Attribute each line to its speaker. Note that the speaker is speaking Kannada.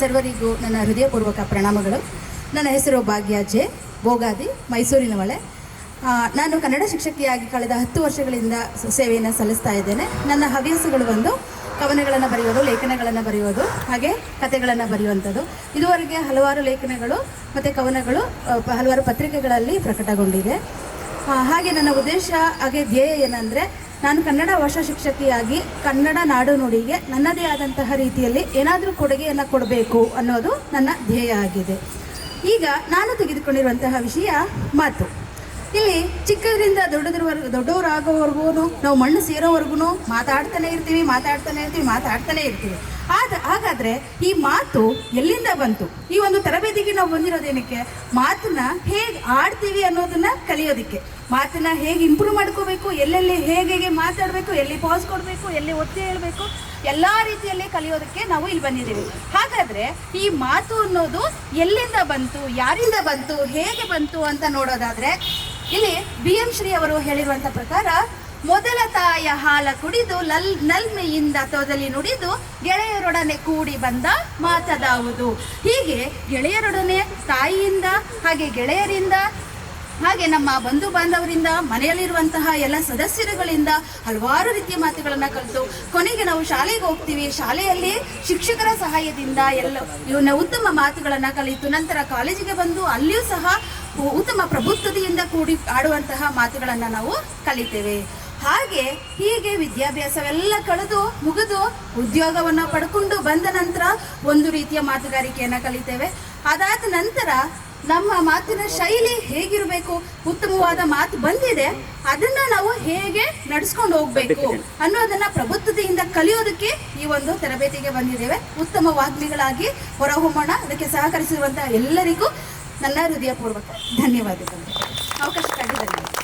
Speaker 1: ಸರ್ವರಿಗೂ ನನ್ನ ಹೃದಯಪೂರ್ವಕ ಪ್ರಣಾಮಗಳು. ನನ್ನ ಹೆಸರು ಭಾಗ್ಯ ಜೆ, ಬೋಗಾದಿ, ಮೈಸೂರಿನವಳೆ. ನಾನು ಕನ್ನಡ ಶಿಕ್ಷಕಿಯಾಗಿ ಕಳೆದ ಹತ್ತು ವರ್ಷಗಳಿಂದ ಸೇವೆಯನ್ನು ಸಲ್ಲಿಸ್ತಾ ಇದ್ದೇನೆ. ನನ್ನ ಹವ್ಯಾಸಗಳು ಬಂದು ಕವನಗಳನ್ನು ಬರೆಯೋದು, ಲೇಖನಗಳನ್ನು ಬರೆಯೋದು, ಹಾಗೆ ಕಥೆಗಳನ್ನು ಬರೆಯುವಂಥದ್ದು. ಇದುವರೆಗೆ ಹಲವಾರು ಲೇಖನಗಳು ಮತ್ತು ಕವನಗಳು ಹಲವಾರು ಪತ್ರಿಕೆಗಳಲ್ಲಿ ಪ್ರಕಟಗೊಂಡಿದೆ. ಹಾಗೆ ನನ್ನ ಉದ್ದೇಶ, ಹಾಗೆ ಧ್ಯೇಯ ಏನಂದರೆ ನಾನು ಕನ್ನಡ ವರ್ಷ ಶಿಕ್ಷಕಿಯಾಗಿ ಕನ್ನಡ ನಾಡು ನುಡಿಗೆ ನನ್ನದೇ ಆದಂತಹ ರೀತಿಯಲ್ಲಿ ಏನಾದರೂ ಕೊಡುಗೆಯನ್ನು ಕೊಡಬೇಕು ಅನ್ನೋದು ನನ್ನ ಧ್ಯೇಯ ಆಗಿದೆ. ಈಗ ನಾನು ತೆಗೆದುಕೊಂಡಿರುವಂತಹ ವಿಷಯ ಮಾತು. ಇಲ್ಲಿ ಚಿಕ್ಕದ್ರಿಂದ ದೊಡ್ಡದ್ರವರೆಗೂ ದೊಡ್ಡವರಾಗೋವರೆಗೂ ನಾವು ಮಣ್ಣು ಸೇರೋವರೆಗೂ ಮಾತಾಡ್ತಾನೆ ಇರ್ತೀವಿ ಮಾತಾಡ್ತಾನೆ ಇರ್ತೀವಿ ಮಾತಾಡ್ತಾನೆ ಇರ್ತೀವಿ. ಆದ, ಹಾಗಾದ್ರೆ ಈ ಮಾತು ಎಲ್ಲಿಂದ ಬಂತು? ಈ ಒಂದು ತರಬೇತಿಗೆ ನಾವು ಬಂದಿರೋದೇನಕ್ಕೆ? ಮಾತನ್ನ ಹೇಗೆ ಆಡ್ತೀವಿ ಅನ್ನೋದನ್ನ ಕಲಿಯೋದಕ್ಕೆ. ಮಾತನ್ನ ಹೇಗೆ ಇಂಪ್ರೂವ್ ಮಾಡ್ಕೋಬೇಕು, ಎಲ್ಲೆಲ್ಲಿ ಹೇಗೆ ಹೇಗೆ ಮಾತಾಡಬೇಕು, ಎಲ್ಲಿ ಪಾಸ್ ಕೊಡಬೇಕು, ಎಲ್ಲಿ ಒತ್ತಿ ಹೇಳಬೇಕು, ಎಲ್ಲ ರೀತಿಯಲ್ಲಿ ಕಲಿಯೋದಕ್ಕೆ ನಾವು ಇಲ್ಲಿ ಬಂದಿದ್ದೀವಿ. ಹಾಗಾದ್ರೆ ಈ ಮಾತು ಅನ್ನೋದು ಎಲ್ಲಿಂದ ಬಂತು, ಯಾರಿಂದ ಬಂತು, ಹೇಗೆ ಬಂತು ಅಂತ ನೋಡೋದಾದ್ರೆ ಇಲ್ಲಿ ಬಿ ಎಂ ಶ್ರೀ ಅವರು ಹೇಳಿರುವಂತ ಪ್ರಕಾರ, ಮೊದಲ ತಾಯ ಹಾಲ ಕುಡಿದು ಲಲ್ ನಲ್ಮೆಯಿಂದ ತೊದಲಿ ನುಡಿದು ಗೆಳೆಯರೊಡನೆ ಕೂಡಿ ಬಂದ ಮಾತದಾವುದು. ಹೀಗೆ ಗೆಳೆಯರೊಡನೆ ತಾಯಿಯಿಂದ, ಹಾಗೆ ಗೆಳೆಯರಿಂದ, ಹಾಗೆ ನಮ್ಮ ಬಂಧು ಬಾಂಧವರಿಂದ, ಮನೆಯಲ್ಲಿರುವಂತಹ ಎಲ್ಲ ಸದಸ್ಯರುಗಳಿಂದ ಹಲವಾರು ರೀತಿಯ ಮಾತುಗಳನ್ನು ಕಲಿತು, ಕೊನೆಗೆ ನಾವು ಶಾಲೆಗೆ ಹೋಗ್ತೀವಿ. ಶಾಲೆಯಲ್ಲಿ ಶಿಕ್ಷಕರ ಸಹಾಯದಿಂದ ಎಲ್ಲ ಇವನ್ನ ಉತ್ತಮ ಮಾತುಗಳನ್ನು ಕಲಿತು, ನಂತರ ಕಾಲೇಜಿಗೆ ಬಂದು ಅಲ್ಲಿಯೂ ಸಹ ಉತ್ತಮ ಪ್ರಬುದ್ಧತೆಯಿಂದ ಕೂಡಿ ಆಡುವಂತಹ ಮಾತುಗಳನ್ನು ನಾವು ಕಲಿತೇವೆ. ಹಾಗೆ ಹೀಗೆ ವಿದ್ಯಾಭ್ಯಾಸವೆಲ್ಲ ಕಳೆದು ಮುಗಿದು ಉದ್ಯೋಗವನ್ನು ಪಡ್ಕೊಂಡು ಬಂದ ನಂತರ ಒಂದು ರೀತಿಯ ಮಾತುಗಾರಿಕೆಯನ್ನು ಕಲಿತೇವೆ. ಅದಾದ ನಂತರ ನಮ್ಮ ಮಾತಿನ ಶೈಲಿ ಹೇಗಿರಬೇಕು, ಉತ್ತಮವಾದ ಮಾತು ಬಂದಿದೆ, ಅದನ್ನ ನಾವು ಹೇಗೆ ನಡ್ಸ್ಕೊಂಡು ಹೋಗ್ಬೇಕು ಅನ್ನೋದನ್ನ ಪ್ರಬುದ್ಧತೆಯಿಂದ ಕಲಿಯೋದಕ್ಕೆ ಈ ಒಂದು ತರಬೇತಿಗೆ ಬಂದಿದ್ದೇವೆ. ಉತ್ತಮ ವಾಗ್ಮಿಗಳಾಗಿ ಹೊರಹೊಮ್ಮೋಣ ಅದಕ್ಕೆ ಸಹಕರಿಸಿರುವಂತಹ ಎಲ್ಲರಿಗೂ ನನ್ನ ಹೃದಯಪೂರ್ವಕ ಧನ್ಯವಾದಗಳು. ಅವಕಾಶಕ್ಕಾಗಿ ಧನ್ಯವಾದ